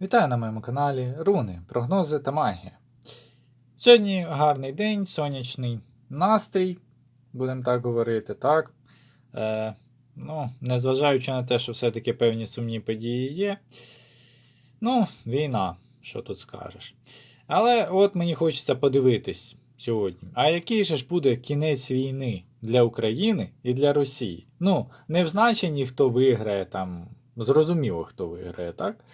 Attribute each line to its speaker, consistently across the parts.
Speaker 1: Вітаю на моєму каналі Руни, прогнози та магія. Сьогодні гарний день, сонячний настрій, будемо так говорити, так. Е, ну, незважаючи на те, що все-таки певні сумні події є. Ну, війна, що тут скажеш. Але от мені хочеться подивитись сьогодні. А який же ж буде кінець війни для України і для Росії? Ну, не в значенні, хто виграє там. Зрозуміло, хто виграє, так?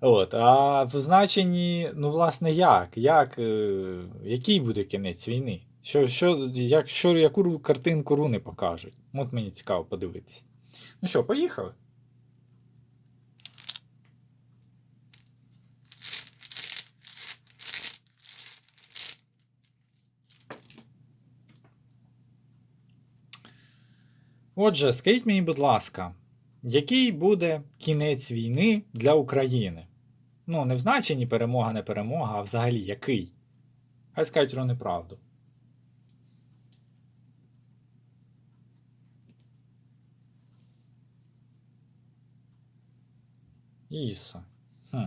Speaker 1: От, а в значенні, ну, власне, як? як е, який буде кінець війни? Що, що, як, що, яку картинку руни покажуть? От мені цікаво подивитися. Ну що, поїхали? Отже, скажіть мені, будь ласка, який буде кінець війни для України? Ну, не в значенні перемога, не перемога, а взагалі який? Хай скажуть про неправду. Іса. Хм.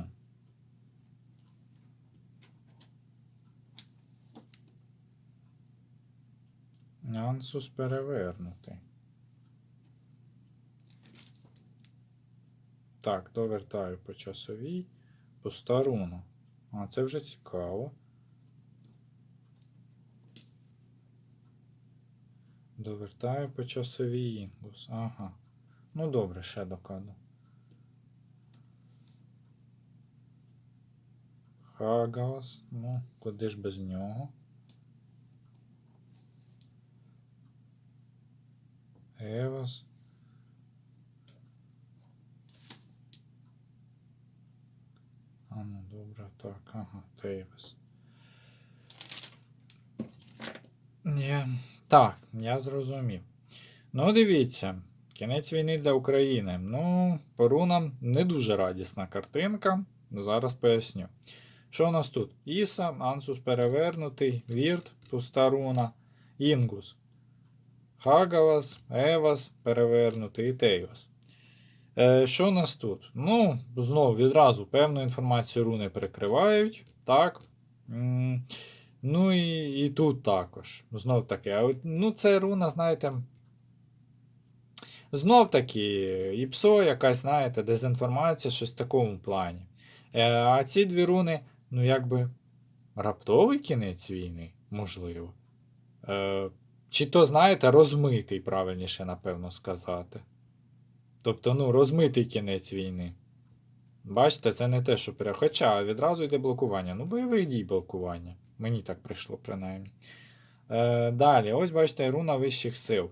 Speaker 1: Ансус перевернутий. Так, довертаю по часовій, по. А це вже цікаво. Довертаю по часовій інгус. Ага. Ну добре, ще докладу. Хагалас. Ну, куди ж без нього? Евас. Ну добре, так, ага, Тейвес. Є. Так, я зрозумів. Ну, дивіться, кінець війни для України. Ну, по рунам не дуже радісна картинка. Зараз поясню. Що у нас тут? Іса, Ансус перевернутий, Вірт, пуста руна, Інгус. Хагавас, Евас перевернутий і Тейвас. Е, що у нас тут? Ну, знову відразу певну інформацію руни перекривають. Так. Ну і, і тут також. Знов таки. Ну, це руна, знаєте. Знов таки, ІПСО, якась, знаєте, дезінформація, щось в такому плані. Е, а ці дві руни, ну, якби раптовий кінець війни, можливо. Е, чи то, знаєте, розмитий, правильніше, напевно, сказати. Тобто, ну, розмитий кінець війни. Бачите, це не те, що прям. Хоча відразу йде блокування. Ну, бойових дій блокування. Мені так прийшло, принаймні. Е, далі, ось бачите, руна вищих сил.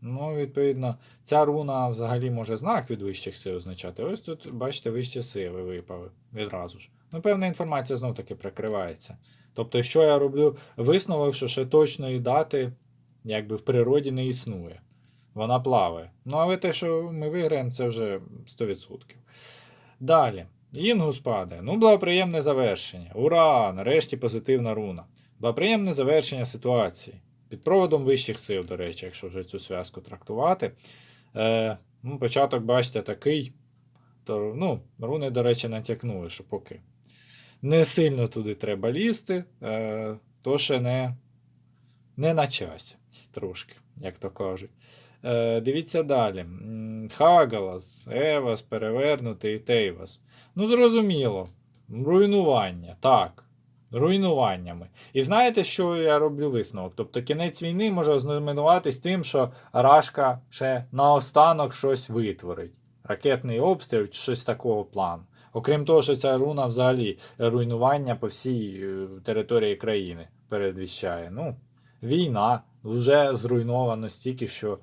Speaker 1: Ну, відповідно, ця руна взагалі може знак від вищих сил означати. Ось тут, бачите, вищі сили випали відразу ж. Ну, певна інформація знов таки прикривається. Тобто, що я роблю висновок, що ще точної дати якби в природі не існує. Вона плаває. Ну, але те, що ми виграємо, це вже 100%. Далі. Інгус падає. Ну, благоприємне завершення. Ура! Нарешті позитивна руна. Благоприємне завершення ситуації. Під проводом вищих сил, до речі, якщо вже цю зв'язку трактувати. Е, ну, Початок, бачите, такий. То, ну, Руни, до речі, натякнули, що поки не сильно туди треба лізти, е, то ще не, не на часі трошки, як то кажуть. Е, дивіться далі. Хагалас, Евас, перевернутий Тейвас. Ну, зрозуміло. Руйнування. Так. Руйнуваннями. І знаєте, що я роблю висновок? Тобто кінець війни може ознаменуватись тим, що Рашка ще наостанок щось витворить. Ракетний обстріл чи щось такого плану. Окрім того, що ця руна взагалі руйнування по всій е, території країни передвіщає. Ну, війна вже зруйновано стільки, що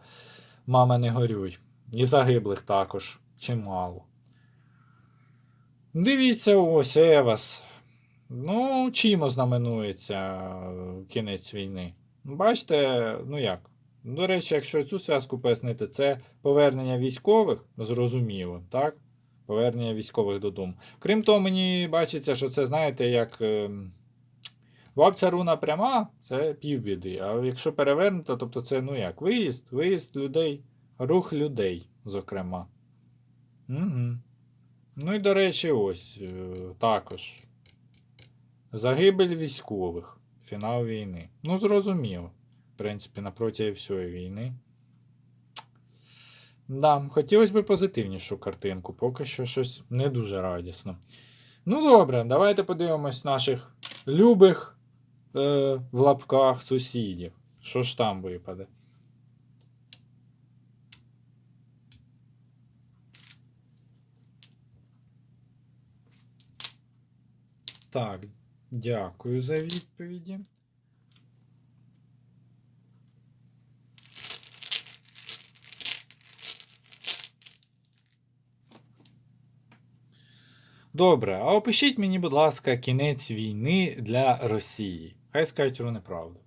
Speaker 1: мама не горюй. І загиблих також чимало. Дивіться, ось Евас. Ну, чим ознаменується е, кінець війни? Бачите, ну як? До речі, якщо цю зв'язку пояснити, це повернення військових, зрозуміло, так? Повернення військових додому. Крім того, мені бачиться, що це, знаєте, як. Ем, Бабця руна пряма, це півбіди. А якщо перевернуто, тобто це ну як? Виїзд, виїзд людей, рух людей, зокрема. Угу. Ну і, до речі, ось е, також. Загибель військових. Фінал війни. Ну, зрозуміло. В принципі, на протязі всієї війни. Да, хотілося б позитивнішу картинку, поки що щось не дуже радісно. Ну, добре, давайте подивимось наших любих е, в лапках сусідів. Що ж там випаде? Так, дякую за відповіді. Добре, а опишіть мені, будь ласка, кінець війни для Росії. Хай скажуть вони правду.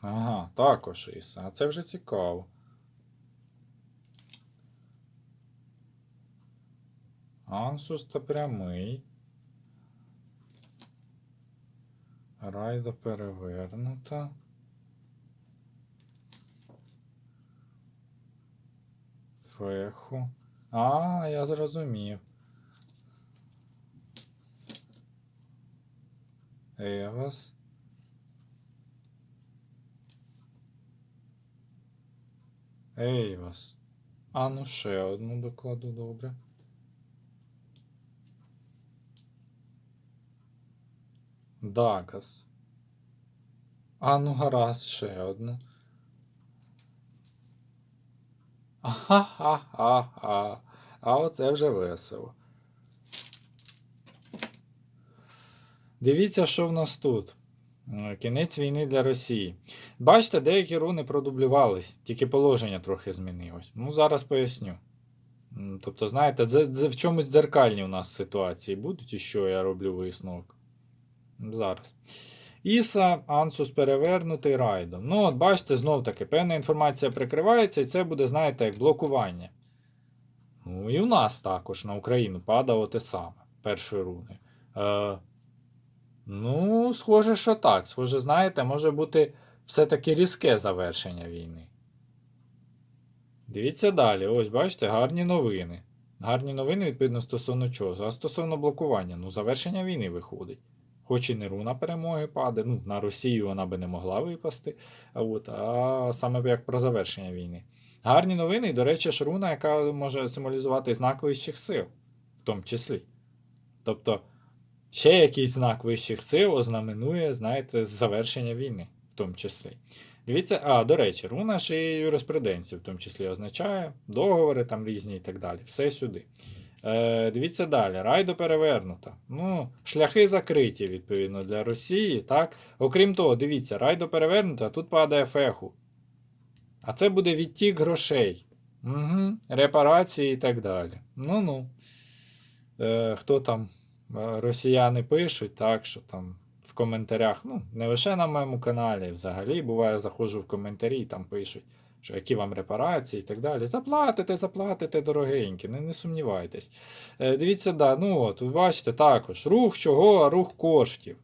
Speaker 1: Ага, також Іса. А це вже цікаво. Ансус та прямий. Райда перевернута. Феху. А, я зрозумів. Евас. Ейвас. А ну ще одну докладу добре. Дагас. А ну гаразд, ще одну. Ага-ха-ха. А оце вже весело. Дивіться, що в нас тут. Е, Кінець війни для Росії. Бачите, деякі руни продублювались, тільки положення трохи змінилось. Ну, зараз поясню. Тобто, знаєте, в чомусь дзеркальні у нас ситуації будуть, і що я роблю висновок. Зараз. Іса, Ансус перевернутий райдом. Ну, от бачите, знов таки, певна інформація прикривається, і це буде, знаєте, як блокування. Ну, і в нас також на Україну падало те саме першої руни. Е, ну, схоже, що так. Схоже, знаєте, може бути все-таки різке завершення війни. Дивіться далі. Ось, бачите, гарні новини. Гарні новини, відповідно, стосовно чого? А стосовно блокування. Ну, завершення війни виходить. Хоч і не руна перемоги паде, ну, на Росію вона би не могла випасти, а, от, а саме як про завершення війни. Гарні новини, і, до речі, ж руна, яка може символізувати знак вищих сил, в тому числі. Тобто, ще якийсь знак вищих сил ознаменує, знаєте, завершення війни, в тому числі. Дивіться, а, до речі, руна ще й юриспруденцію, в тому числі означає, договори там різні і так далі. Все сюди. Е, дивіться далі. Райдо перевернута. Ну, шляхи закриті, відповідно, для Росії. так. Окрім того, дивіться, райдо перевернута, тут падає феху. А це буде відтік грошей. Угу, Репарації і так далі. Ну-ну. Е, хто там е, росіяни пишуть, так, що там в коментарях, ну, не лише на моєму каналі, взагалі, буває, заходжу в коментарі і там пишуть, що які вам репарації і так далі. Заплатите, заплатите, дорогенькі, не, не сумнівайтесь. Е, дивіться, да, ну от, ви бачите, також рух чого, рух коштів.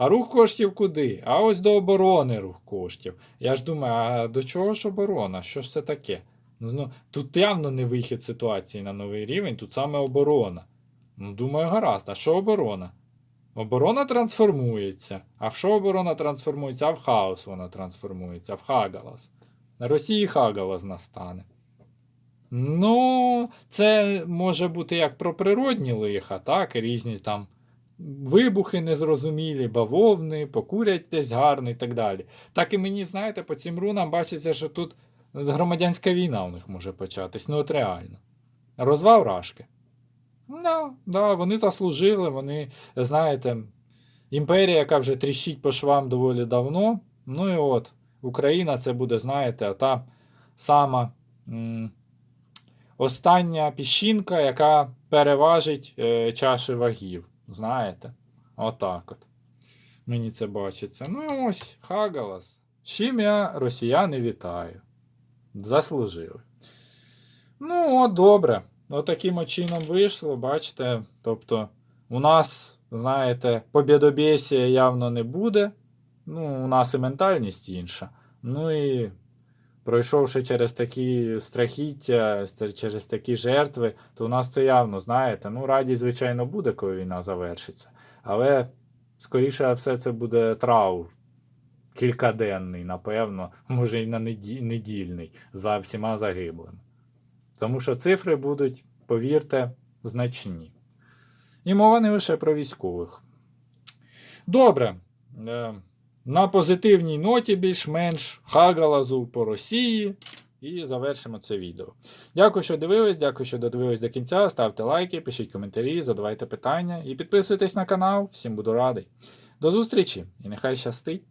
Speaker 1: А рух коштів куди? А ось до оборони рух коштів. Я ж думаю, а до чого ж оборона? Що ж це таке? Ну, тут явно не вихід ситуації на новий рівень, тут саме оборона. Ну, думаю, гаразд, а що оборона? Оборона трансформується. А в що оборона трансформується? А в хаос вона трансформується, в Хагалас. На Росії Хагалас настане. Ну, це може бути як про природні лиха, так, різні там вибухи незрозумілі, бавовни, покурять десь гарно і так далі. Так і мені, знаєте, по цим рунам бачиться, що тут громадянська війна у них може початись. Ну, от реально. Розвал рашки. Ну, да, вони заслужили, вони, знаєте, імперія, яка вже тріщить по швам доволі давно. Ну і от, Україна це буде, знаєте, та сама м, остання піщинка, яка переважить е, чаші вагів. Знаєте? Отак от. Мені це бачиться. Ну ось, Хагалас. Чим я росіяни вітаю. Заслужили. Ну, от добре. Отаким от чином вийшло, бачите. Тобто, у нас, знаєте, побєдобєсія явно не буде. Ну, у нас і ментальність інша. Ну і пройшовши через такі страхіття, через такі жертви, то у нас це явно, знаєте, ну радість, звичайно, буде, коли війна завершиться. Але, скоріше все, це буде траур. Кількаденний, напевно, може і на недільний за всіма загиблими. Тому що цифри будуть, повірте, значні. І мова не лише про військових. Добре. На позитивній ноті більш-менш хагалазу по Росії. І завершимо це відео. Дякую, що дивились, дякую, що додивились до кінця. Ставте лайки, пишіть коментарі, задавайте питання і підписуйтесь на канал. Всім буду радий. До зустрічі і нехай щастить!